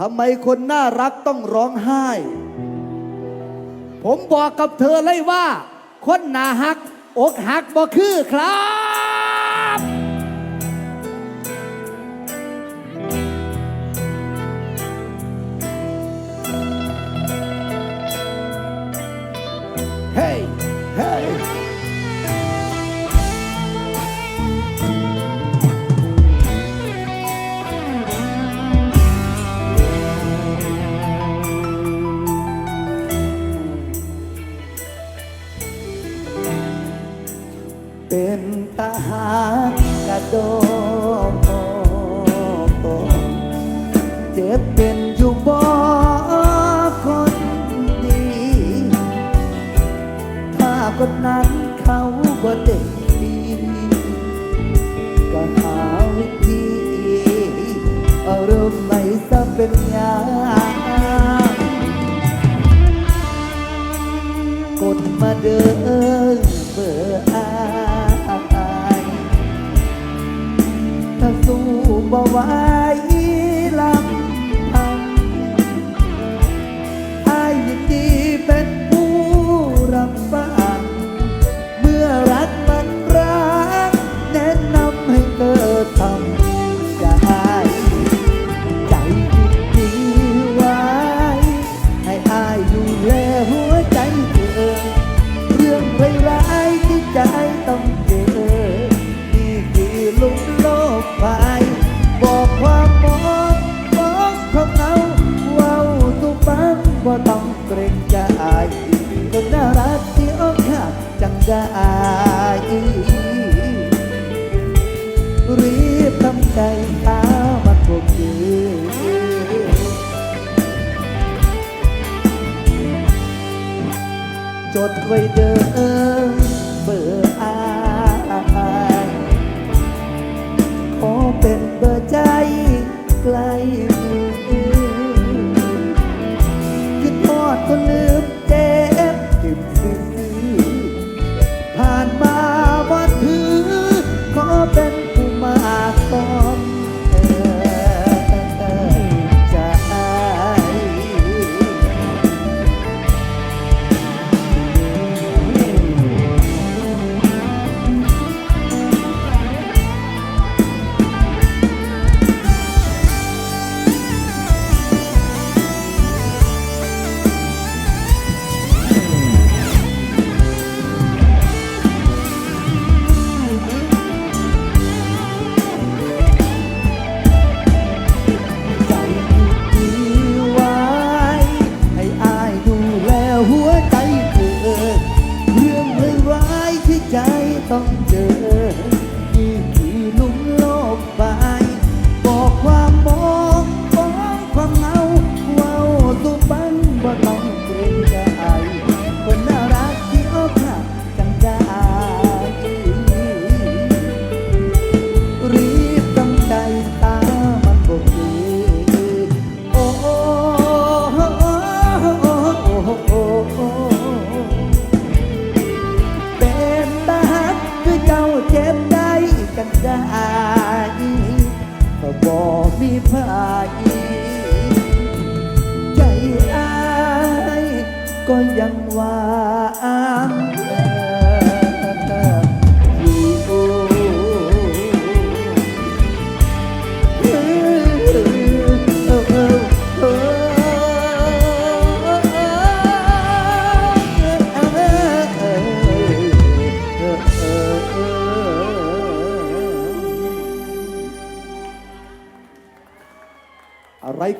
ทำไมคนน่ารักต้องร้องไห้ ผมบอกกับเธอเลยว่า คนน่าหัก อกหักบ่คือครับ ดอกเจ็บเป็นอยู่บ่คนดี ถ้าคนนั้นเขาบ่เด็ก flying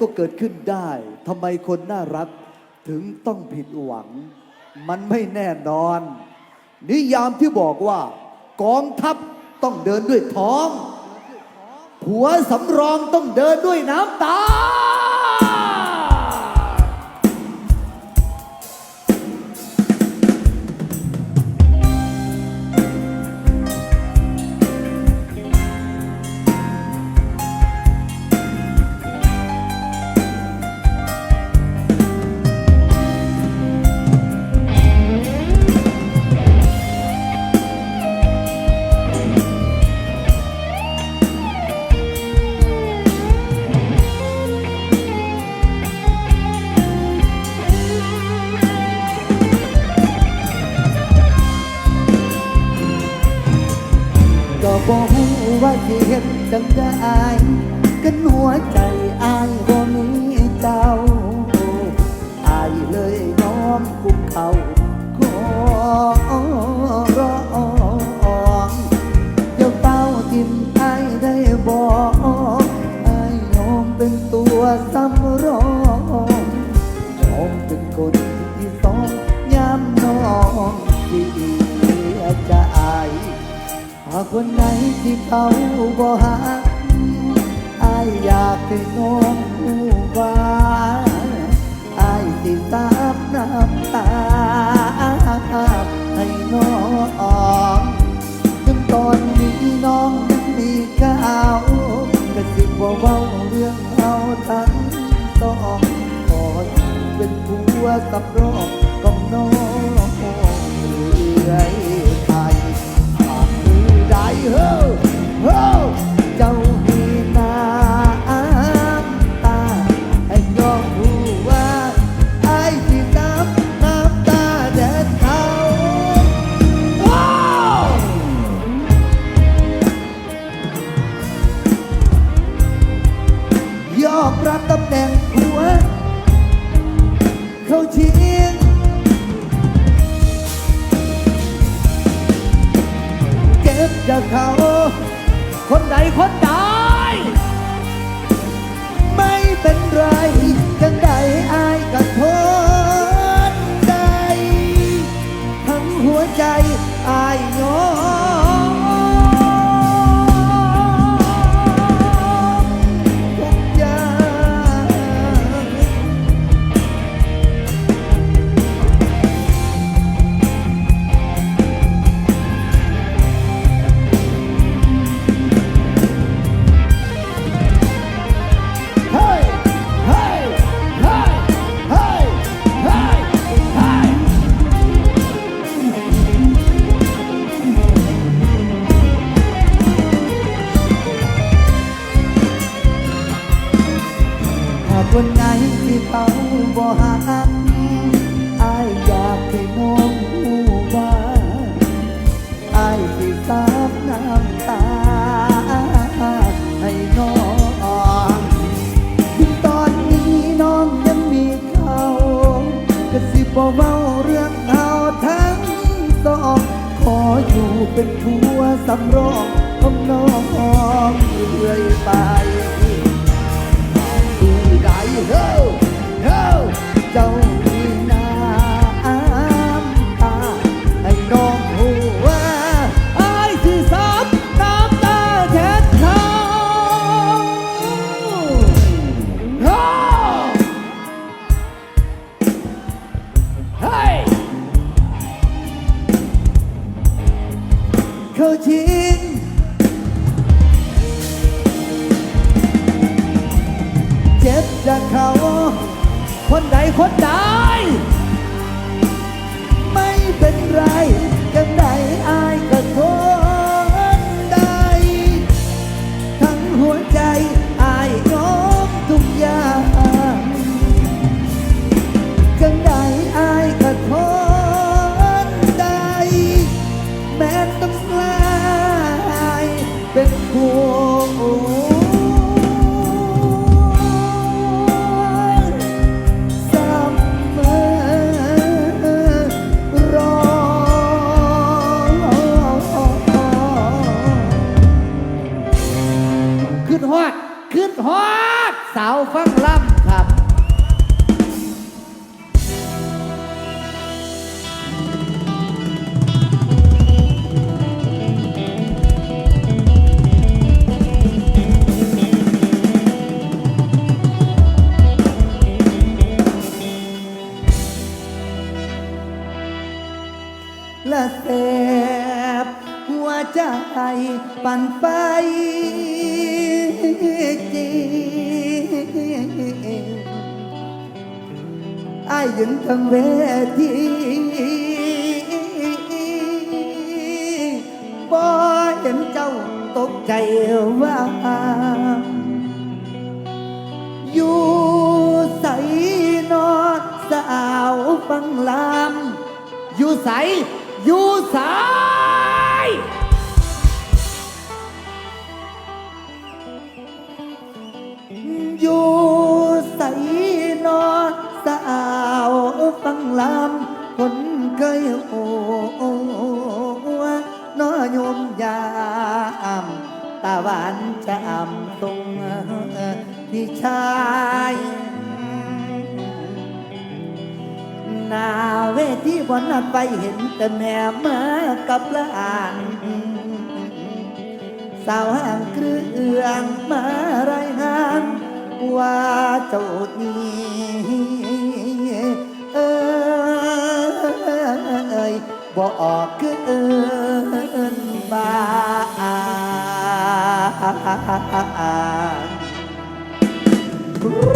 ก็เกิดขึ้นได้ทำไมคนน่ารักถึงต้องผิดหวัง มันไม่แน่นอน นิยามที่บอกว่า กองทัพต้องเดินด้วยท้อง ผัวสำรองต้องเดินด้วยน้ำตา บอกว่าสิเห็นจังได้กันหัวใจอ้ายากวันไหนที่เขาบ่หักอายอยากให้น้องรู้ว่าอายสิดตามน้ำตาให้น้องจนตอนนี้น้องยังมีข่าวกระสิบว่าเว้าเรื่องเราทั้งสองขอเป็นผัวกับรองของน้อง จากเขา คนใดคนใดไม่เป็นไร บเมาเรื่องเอาทั้งสอง ขออยู่เป็นผัวสำรองของน้องเรื่อยไปดูได้เฮ้ เขาทิ้งเจ็บจากเขา คนใดคนใด เปั่นไฟจีไอ้ายยืนทั้งเวทีบ่เห็นเจ้าตกใจว่าอยู่ใสนอนสาวฟังลำอยู่ใสอยู่ใส ที่วันนั้นไปเห็นแต่แม่มากับหลานสาวห่างเครื่องมารายงานว่าเจ้านี้เอ้ยบอกขึ้นบาน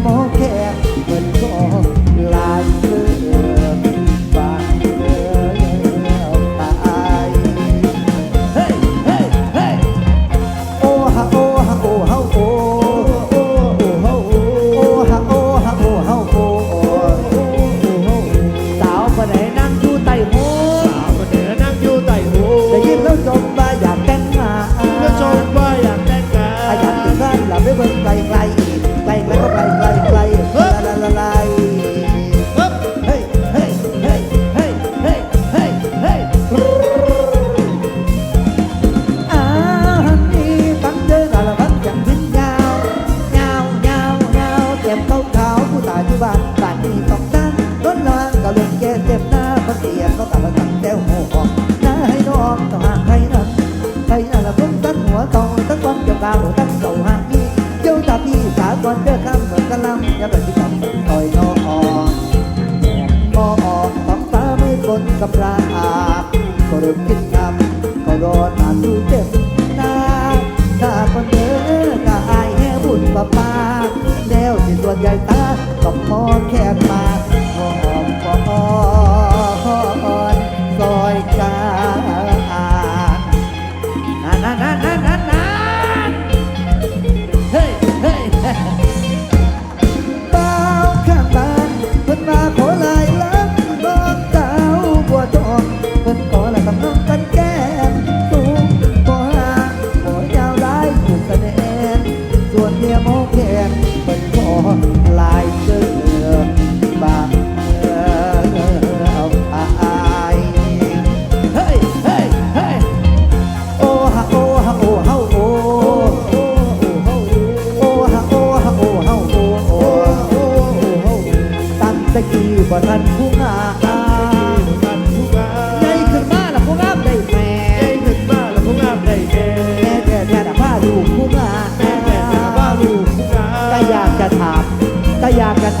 mi to pick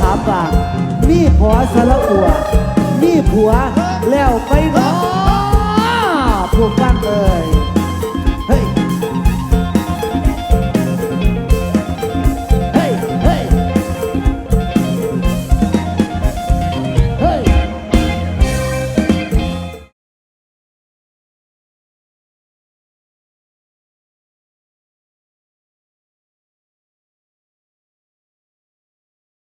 ถามว่ามีผัวสละอัวมีผัวแล้วไปหนอผูกฟังนเลย